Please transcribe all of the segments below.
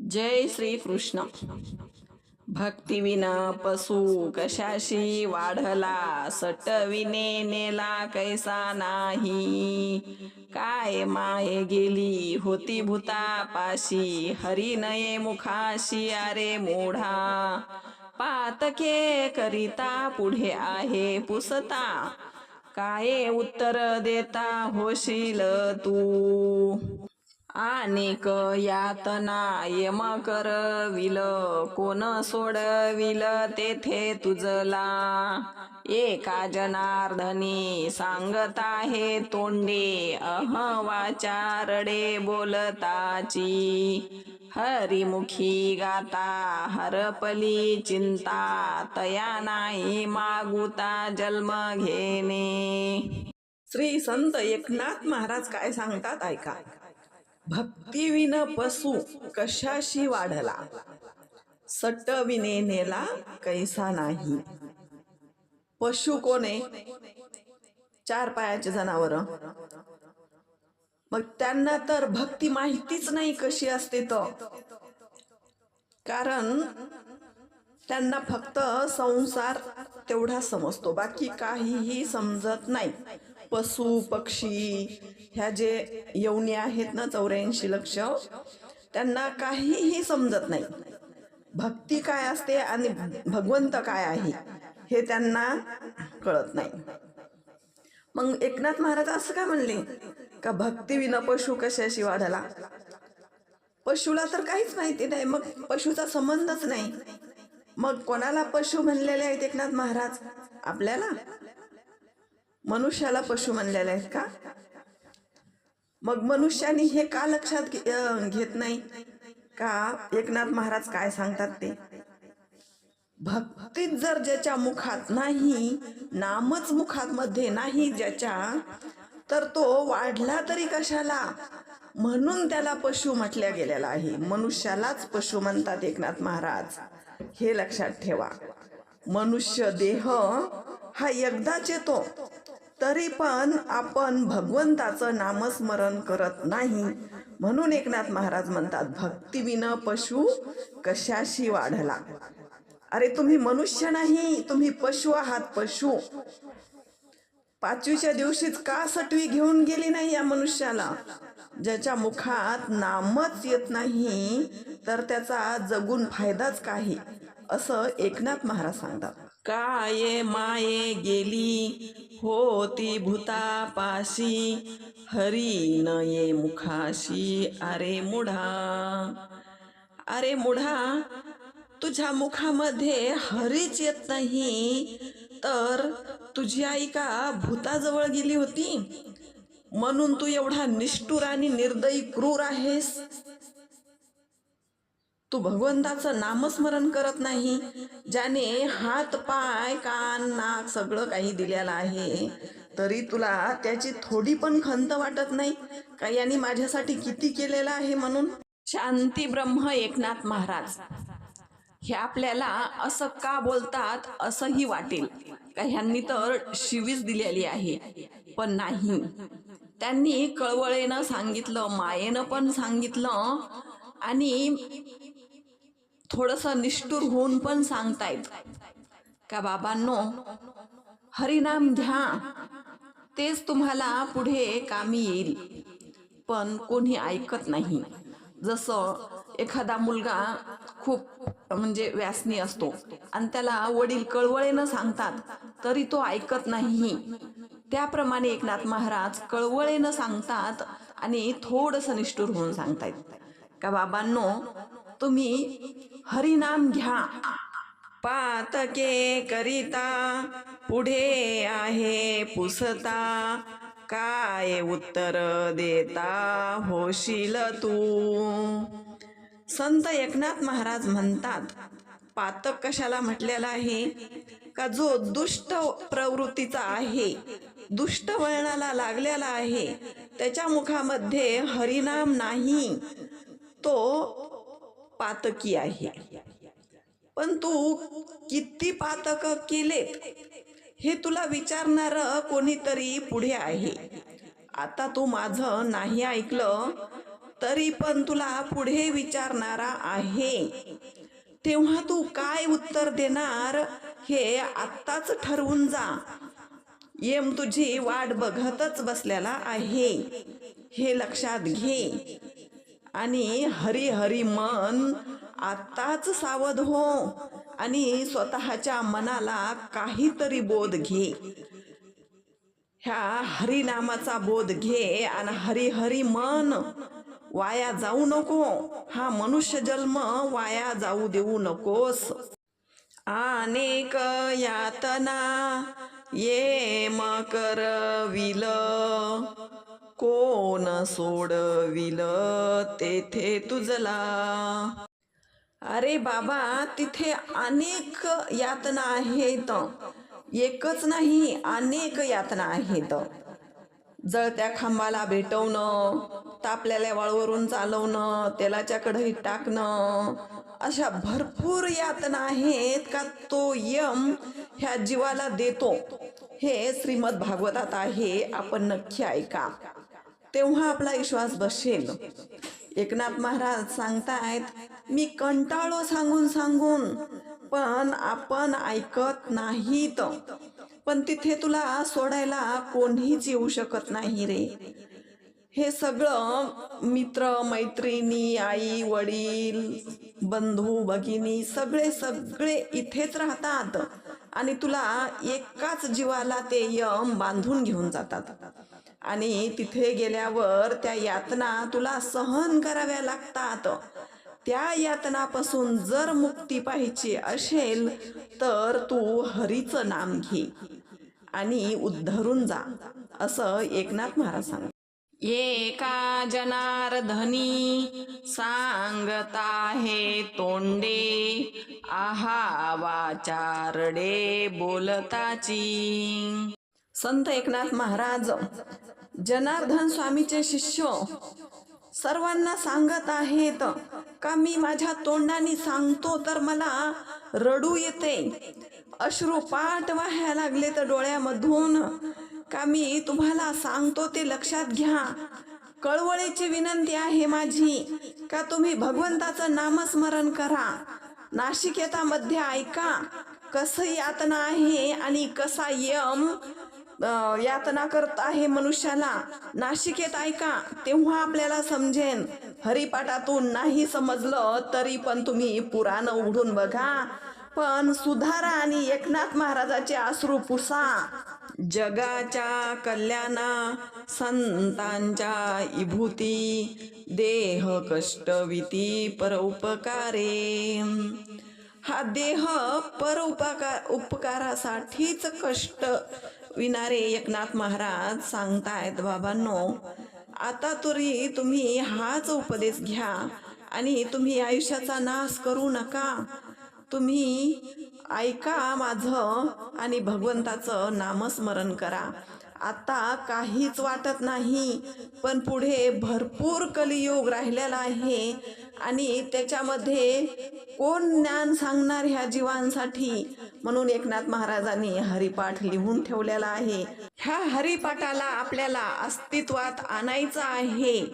जय श्री कृष्ण भक्तिविना पशु कशाशी वाढला? सटविने नेला कैसा नाही? काय माये गेली होती भूता पाशी हरी नये मुखाशी अरे मोढा. पातके करिता पुढे आहे पुसता. काय उत्तर देता होशील तू? अनेक यातना यम करविल कोण सोडविल तेथे तुझला? एका जनार्दनी सांगत आहे तोंडे अहवाचारडे बोलताची. हरिमुखी गाता हरपली चिंता तया नाही मागुता जन्म घेणे. श्री संत एकनाथ महाराज काय सांगतात ऐका. भक्तिविन पशु कशाशी वाढला? सटविने नेला कैसा नाही? पशु कोणे? चार पायाचे जनावर. मग त्यांना तर भक्ती माहितीच नाही कशी असते तर. कारण त्यांना फक्त संसार तेवढा समजतो. बाकी काहीही समजत नाही. पशु पक्षी ह्या जे यवनी आहेत ना चौऱ्याऐंशी लक्ष त्यांना काहीही समजत नाही. भक्ती काय असते आणि भगवंत काय आहे हे त्यांना कळत नाही. मग एकनाथ महाराज असं काय म्हणले का भक्ती विना पशु कशाशी वाढला पशुला तर काहीच माहिती नाही मग पशुचा संबंधच नाही. मग कोणाला पशु म्हणलेले आहेत एकनाथ महाराज? आपल्याला? मनुष्याला पशु म्हणलेले आहेत का? मग मनुष्याने हे का लक्षात घे- घेत नाही? का एकनाथ महाराज काय सांगतात ते? भक्तीत जर ज्याच्या मुखात नाही नामच मुखात मध्ये नाही ज्याच्या तर तो वाढला तरी कशाला? म्हणून त्याला पशु म्हटल्या गेलेला आहे. मनुष्यालाच पशु म्हणतात एकनाथ महाराज. हे लक्षात ठेवा. मनुष्य देह हा एकदाच येतो. तरी पण आपण भगवंताचं नामस्मरण करत नाही. म्हणून एकनाथ महाराज म्हणतात भक्तीविन पशु कशाशी वाढला? अरे तुम्ही मनुष्य नाही तुम्ही पशु आहात पशु. पाचवीच्या दिवशीच का सटवी घेऊन गेली नाही या मनुष्याला? ज्याच्या मुखात नामच येत नाही तर त्याचा जगून फायदाच काही असं एकनाथ महाराज सांगतात. काय माये गेली? होती भूतापाशी. हरी न ये मुखाशी. अरे मुढा. अरे मुढा तुझ्या मुखामध्ये हरीच येत नाही. तर तुझी आई का भूताजवळ गेली होती? म्हणून तू एवढा निष्ठुर आणि निर्दयी क्रूर आहेस? तू भगवंताचं नामस्मरण करत नाही ज्याने हात पाय कान नाक सगळं काही दिलेलं आहे तरी तुला त्याची थोडी पण खंत वाटत नाही? का यांनी माझ्यासाठी किती केलेलं आहे म्हणून? शांती ब्रह्म एकनाथ महाराज. हे आपल्याला असं का बोलतात असंही वाटेल. का ह्यांनी तर शिवीच दिलेली आहे पण नाही. त्यांनी कळवळेनं सांगितलं मायेनं पण सांगितलं आणि थोडंसं निष्ठुर होऊन पण सांगतायत. का बाबांनो हरिनाम घ्या. तेच तुम्हाला पुढे कामी येईल. पण कोणी ऐकत नाही. जसं एखादा मुलगा खूप म्हणजे व्यासनी असतो आणि त्याला वडील कळवळेनं सांगतात तरी तो ऐकत नाही. त्याप्रमाणे एकनाथ महाराज कळवळेनं सांगतात आणि थोडंसं निष्ठुर होऊन सांगतायत. का बाबांनो तुम्ही हरिनाम घ्या. पातके करिता पुढे आहे पुसता. काय उत्तर देता होशील तू? संत एकनाथ महाराज म्हणतात पातक कशाला म्हटलेला आहे? का जो दुष्ट प्रवृत्तीचा आहे दुष्ट वळणाला लागलेला आहे त्याच्या मुखामध्ये हरिनाम नाही तो पातकी आहे. पण तू किती पातक केलेत हे तुला विचारणार कोणीतरी पुढे आहे. आता तू माझं नाही ऐकलं तरी पण तुला पुढे विचारणारा आहे. तेव्हा तू काय उत्तर देणार हे आत्ताच ठरवून जा. येम तुझी वाट बघतच बसलेला आहे. हे लक्षात घे. आणि हरी हरी मन आत्ताच सावध हो आणि स्वतःच्या मनाला काहीतरी बोध घे. ह्या हरिनामाचा बोध घे आणि हरी हरी मन वाया जाऊ नको. हा मनुष्य जन्म वाया जाऊ देऊ नकोस. अनेक यातना ये करविल कोण सोडविल तेथे तुझला? अरे बाबा तिथे अनेक यातना आहेत. एकच नाही अनेक यातना आहेत. जळत्या खांबाला भेटवणं तापलेल्या वाळवरून चालवणं तेलाच्या कढईत टाकणं अशा भरपूर यातना आहेत का तो यम ह्या जीवाला देतो. हे श्रीमद भागवतात आहे. आपण नक्की ऐका. तेव्हा आपला विश्वास बसेल. एकनाथ महाराज सांगतायत मी कंटाळो सांगून सांगून पण आपण ऐकत नाहीत. पण तिथे तुला सोडायला कोणीच येऊ शकत नाही रे. हे सगळं मित्र मैत्रिणी आई वडील बंधू भगिनी सगळे सगळे इथेच राहतात आणि तुला एकाच जीवाला ते यम बांधून घेऊन जातात. आणि तिथे गेल्यावर त्या यातना तुला सहन कराव्या लागतात. त्या यातनापासून जर मुक्ती पाहिजे असेल तर तू हरीचं नाम घे आणि उद्धरून जा असं एकनाथ महाराज सांग एका जनार्दनी सांगता हे तोंडे आहा वाचारडे बोलताची. संत एकनाथ महाराज जनार्दन स्वामीचे शिष्य सर्वांना सांगत आहेत का मी माझ्या तोंडाने सांगतो तर मला रडू येते? अश्रुपाठ व्हायला लागले तर डोळ्यामधून. का मी तुम्हाला सांगतो ते लक्षात घ्या. कळवळीची विनंती आहे माझी. का तुम्ही भगवंताचं नामस्मरण करा? नाशिकेतामध्ये ऐका कसं यातना आहे आणि कसा यम यातना करत आहे मनुष्याला. नाशिकेत ऐका तेव्हा आपल्याला समजेन. हरिपाठातून नाही समजलं तरी पण तुम्ही पुराण उघडून बघा. पण सुधारा आणि एकनाथ महाराजाचे आश्रू पुसा. जगाच्या कल्याणा संतांच्या इभूती देह कष्टविती परोपकारे हा देह पर उपकार उपकारासाठीच कष्ट विणारे एकनाथ महाराज सांगतायत बाबांनो आता तरी तुम्ही हाच उपदेश घ्या आणि तुम्ही आयुष्याचा नाश करू नका. तुम्ही ऐका माझं आणि भगवंताचं नामस्मरण करा. आता काहीच वाटत नाही पण पुढे भरपूर कलियुग राहिलेला आहे आणि त्याच्यामध्ये कोण ज्ञान सांगणार ह्या जीवांसाठी? म्हणून एकनाथ महाराजांनी हरिपाठ लिहून ठेवलेला आहे. ह्या हरिपाठाला आपल्याला अस्तित्वात आणायचं आहे.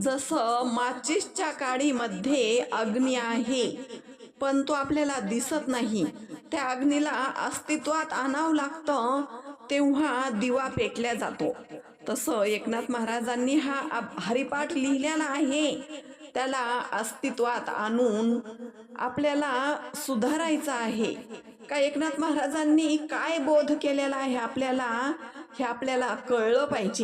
जसं माचिसच्या काडीमध्ये अग्नी आहे पण तो आपल्याला दिसत नाही. त्या अग्नीला अस्तित्वात आणावं लागतं तेव्हा दिवा पेटल्या जातो. तसं एकनाथ महाराजांनी हा हरिपाठ लिहिलेला आहे. त्याला अस्तित्वात आणून आपल्याला सुधारायचं आहे. का एकनाथ महाराजांनी काय बोध केलेला आहे आपल्याला हे आपल्याला कळलं पाहिजे.